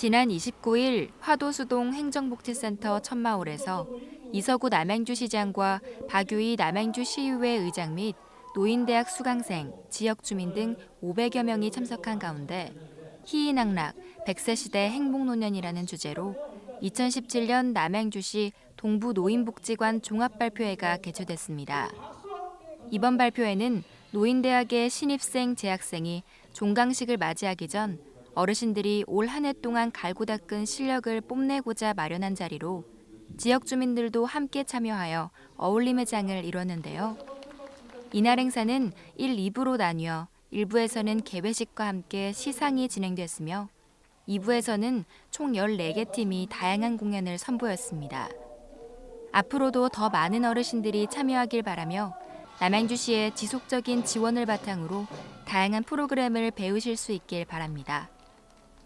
지난 29일 화도수동 행정복지센터 천마을에서 이서구 남양주시장과 박유희 남양주시의회 의장 및 노인대학 수강생, 지역 주민 등 500여 명이 참석한 가운데 희희낙낙 100세 시대 행복노년이라는 주제로 2017년 남양주시 동부 노인복지관 종합발표회가 개최됐습니다. 이번 발표회는 노인대학의 신입생, 재학생이 종강식을 맞이하기 전 어르신들이 올 한 해 동안 갈고 닦은 실력을 뽐내고자 마련한 자리로 지역 주민들도 함께 참여하여 어울림의 장을 이뤘는데요. 이날 행사는 1, 2부로 나뉘어 1부에서는 개회식과 함께 시상이 진행됐으며 2부에서는 총 14개 팀이 다양한 공연을 선보였습니다. 앞으로도 더 많은 어르신들이 참여하길 바라며 남양주시의 지속적인 지원을 바탕으로 다양한 프로그램을 배우실 수 있길 바랍니다.